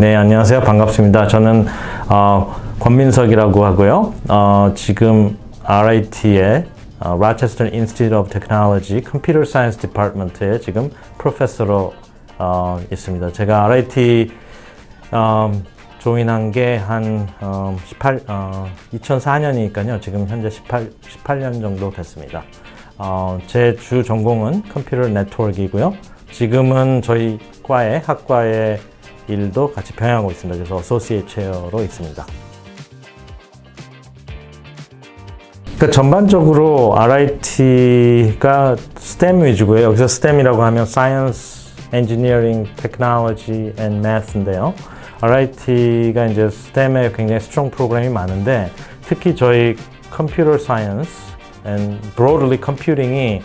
네, 안녕하세요. 반갑습니다. 저는 어, 권민석이라고 하고요. 어, 지금 RIT의 어, Rochester Institute of Technology Computer Science Department에 지금 프로페서로 어, 있습니다. 제가 RIT 음, 조인한 게한 어, 18, 어, 2004년이니까요. 지금 현재 18, 18년 정도 됐습니다. 어, 제 주 전공은 컴퓨터 네트워크이고요. 지금은 저희 과의 학과의 일도 같이 병행하고 있습니다. 그래서 어소시에이트 체어로 있습니다. 그러니까 전반적으로 RIT가 STEM 위주고요. 여기서 STEM이라고 하면 Science, Engineering, Technology and Math인데요. RIT가 이제 STEM에 굉장히 스트롱 프로그램이 많은데 특히 저희 Computer Science and broadly Computing이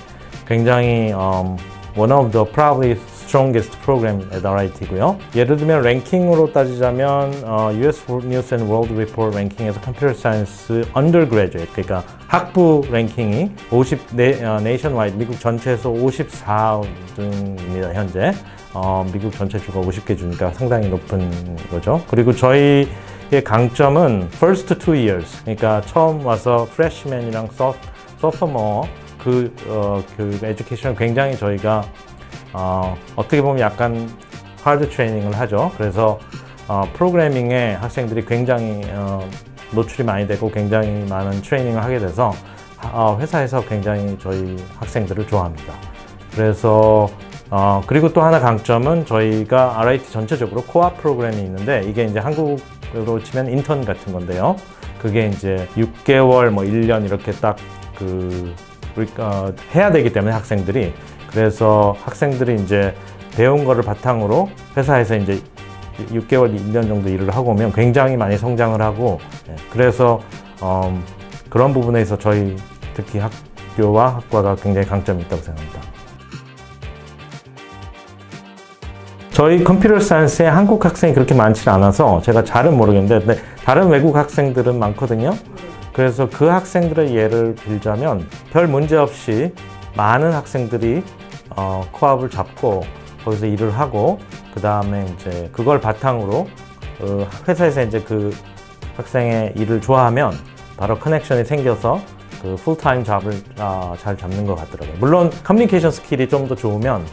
굉장히 um, one of the probably strongest program at RIT고요. 예를 들면 랭킹으로 따지자면 어, US News and World Report 랭킹에서 컴퓨터 사이언스 undergraduate 그러니까 학부 랭킹이 50 네, 어, nationwide 미국 전체에서 54등입니다 현재. 어, 미국 전체 주가 50개 주니까 상당히 높은 거죠. 그리고 저희 의 강점은 first two years 그러니까 처음 와서 freshman이랑 sophomore 그, 어, 그 에듀케이션을 굉장히 저희가 어, 어떻게 보면 약간 하드 트레이닝을 하죠. 그래서 어, 프로그래밍에 학생들이 굉장히 어, 노출이 많이 되고 굉장히 많은 트레이닝을 하게 돼서 어, 회사에서 굉장히 저희 학생들을 좋아합니다. 그래서 어, 그리고 또 하나 강점은 저희가 RIT 전체적으로 코어 프로그램이 있는데 이게 이제 한국으로 치면 인턴 같은 건데요. 그게 이제 6개월, 뭐 1년 이렇게 딱그 어, 해야 되기 때문에 학생들이 그래서 학생들이 이제 배운 거를 바탕으로 회사에서 이제 6개월, 1년 정도 일을 하고 오면 굉장히 많이 성장을 하고 예, 그래서 음, 그런 부분에서 저희 특히 학교와 학과가 굉장히 강점이 있다고 생각합니다. 저희 컴퓨터 사이언스에 한국 학생이 그렇게 많지 않아서 제가 잘은 모르겠는데 다른 외국 학생들은 많거든요. 그래서 그 학생들의 예를 들자면 별 문제 없이 많은 학생들이 어, 코앞을 잡고 거기서 일을 하고 그 다음에 이제 그걸 바탕으로 어, 회사에서 이제 그 학생의 일을 좋아하면 바로 커넥션이 생겨서 그 풀타임 잡을 아, 잘 잡는 것 같더라고요. 물론 커뮤니케이션 스킬이 좀 더 좋으면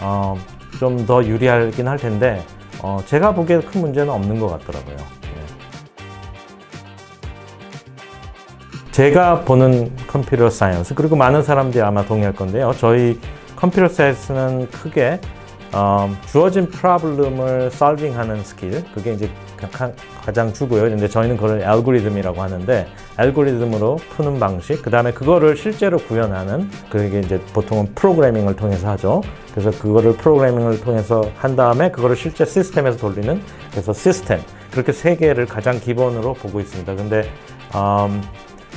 어, 좀 더 유리하긴 할 텐데 어, 제가 보기에 큰 문제는 없는 것 같더라고요. 네. 제가 보는 컴퓨터 사이언스 그리고 많은 사람들이 아마 동의할 건데요. 저희 컴퓨터 사이언스는 크게 어, 주어진 프로블럼을 솔빙하는 스킬 그게 이제 가, 가장 주고요. 근데 저희는 그걸 알고리즘이라고 하는데 알고리즘으로 푸는 방식 그 다음에 그거를 실제로 구현하는 그게 이제 보통은 프로그래밍을 통해서 하죠. 그래서 그거를 프로그래밍을 통해서 한 다음에 그거를 실제 시스템에서 돌리는 그래서 시스템 그렇게 세 개를 가장 기본으로 보고 있습니다. 근데 음,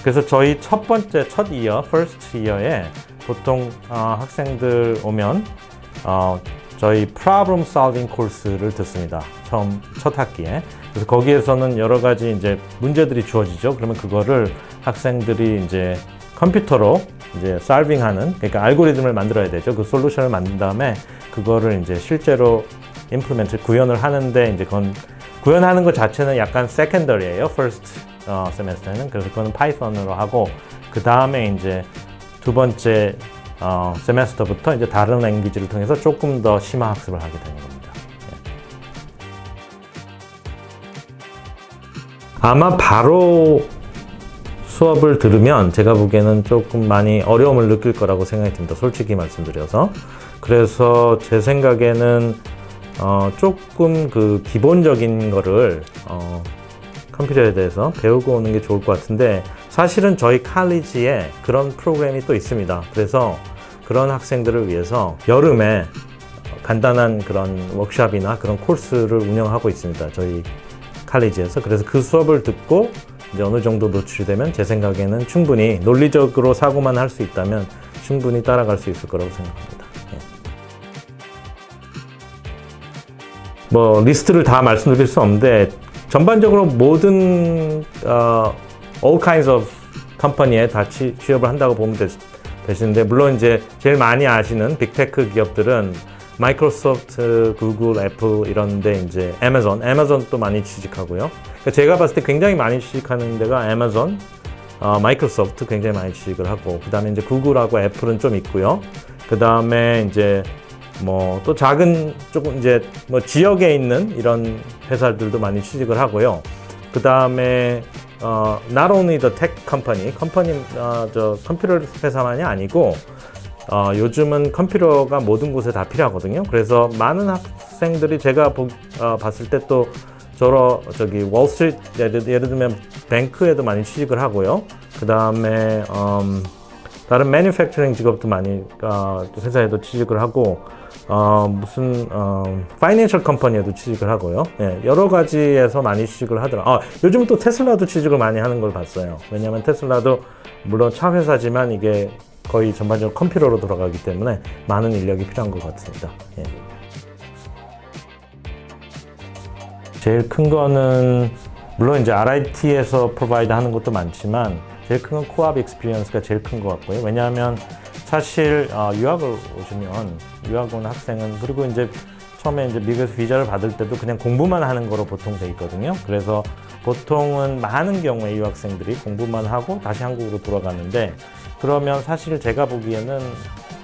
그래서 저희 첫 번째 첫 이어, first 이어에 보통 어, 학생들 오면 어, 저희 problem solving 코스를 듣습니다. 처음 첫 학기에. 그래서 거기에서는 여러 가지 이제 문제들이 주어지죠. 그러면 그거를 학생들이 이제 컴퓨터로 이제 solving하는 그러니까 알고리즘을 만들어야 되죠. 그 솔루션을 만든 다음에 그거를 이제 실제로 임플리멘트 구현을 하는데 이제 그건 구현하는 것 자체는 약간 secondary예요. first 어, 세메스터에는 그래서 그거는 파이썬으로 하고 그 다음에 이제 두 번째 어, 세메스터부터 이제 다른 랭귀지를 통해서 조금 더 심화 학습을 하게 되는 겁니다. 예. 아마 바로 수업을 들으면 제가 보기에는 조금 많이 어려움을 느낄 거라고 생각이 듭니다. 솔직히 말씀드려서. 그래서 제 생각에는 어, 조금 그 기본적인 거를 어, 컴퓨터에 대해서 배우고 오는 게 좋을 것 같은데 사실은 저희 칼리지에 그런 프로그램이 또 있습니다. 그래서 그런 학생들을 위해서 여름에 간단한 그런 워크샵이나 그런 코스를 운영하고 있습니다. 저희 칼리지에서. 그래서 그 수업을 듣고 이제 어느 정도 노출이 되면 제 생각에는 충분히 논리적으로 사고만 할 수 있다면 충분히 따라갈 수 있을 거라고 생각합니다. 예. 뭐 리스트를 다 말씀드릴 수 없는데 전반적으로 모든 어, all kinds of 컴퍼니에 다 취, 취업을 한다고 보면 되, 되시는데 물론 이제 제일 많이 아시는 빅테크 기업들은 마이크로소프트, 구글, 애플 이런데 이제 애마존, 애마존도 많이 취직하고요. 그러니까 제가 봤을 때 굉장히 많이 취직하는 데가 애마존, 어, 마이크로소프트 굉장히 많이 취직을 하고 그다음에 이제 구글하고 애플은 좀 있고요. 그다음에 이제 뭐 또 작은 조금 이제 뭐 지역에 있는 이런 회사들도 많이 취직을 하고요. 그다음에 어, not only the tech company, 컴퍼니 어, 저 컴퓨터 회사만이 아니고 어, 요즘은 컴퓨터가 모든 곳에 다 필요하거든요. 그래서 많은 학생들이 제가 보, 어, 봤을 때 또 저러 저기 월스트리트 예를, 예를 들면 뱅크에도 많이 취직을 하고요. 그 다음에 음, 다른 매니팩처링 직업도 많이 어, 회사에도 취직을 하고 어, 무슨 어, 파이낸셜 컴퍼니에도 취직을 하고요. 예, 여러 가지에서 많이 취직을 하더라. 아, 요즘 또 테슬라도 취직을 많이 하는 걸 봤어요. 왜냐하면 테슬라도 물론 차 회사지만 이게 거의 전반적으로 컴퓨터로 돌아가기 때문에 많은 인력이 필요한 것 같습니다. 예. 제일 큰 거는 물론 이제 RIT에서 프로바이드 하는 것도 많지만 제일 큰 건 코압 익스피리언스가 제일 큰 것 같고요. 왜냐하면 사실 어, 유학을 오시면 유학 온 학생은 그리고 이제 처음에 이제 미국에서 비자를 받을 때도 그냥 공부만 하는 거로 보통 돼 있거든요. 그래서 보통은 많은 경우에 유학생들이 공부만 하고 다시 한국으로 돌아가는데 그러면 사실 제가 보기에는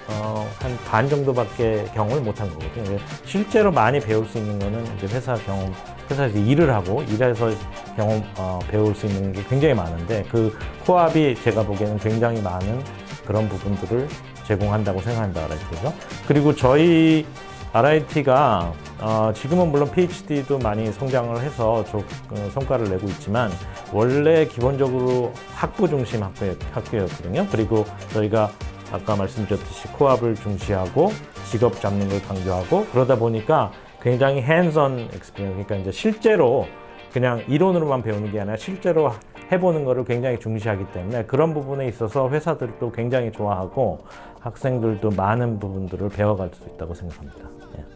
어, 한 반 정도밖에 경험을 못한 거거든요. 실제로 많이 배울 수 있는 거는 이제 회사 경험, 회사에서 일을 하고 일해서 경험 어, 배울 수 있는 게 굉장히 많은데 그 코압이 제가 보기에는 굉장히 많은 그런 부분들을 제공한다고 생각합니다. RIT에서. 그리고 저희 RIT가 어, 지금은 물론 PhD도 많이 성장을 해서 조, 어, 성과를 내고 있지만 원래 기본적으로 학부 중심 학교, 학교였거든요. 그리고 저희가 아까 말씀드렸듯이 코압을 중시하고 직업 잡는 걸 강조하고 그러다 보니까 굉장히 핸즈온 엑스피리언스 그러니까 이제 실제로 그냥 이론으로만 배우는 게 아니라 실제로 해보는 거를 굉장히 중시하기 때문에 그런 부분에 있어서 회사들도 굉장히 좋아하고 학생들도 많은 부분들을 배워갈 수 있다고 생각합니다. 예.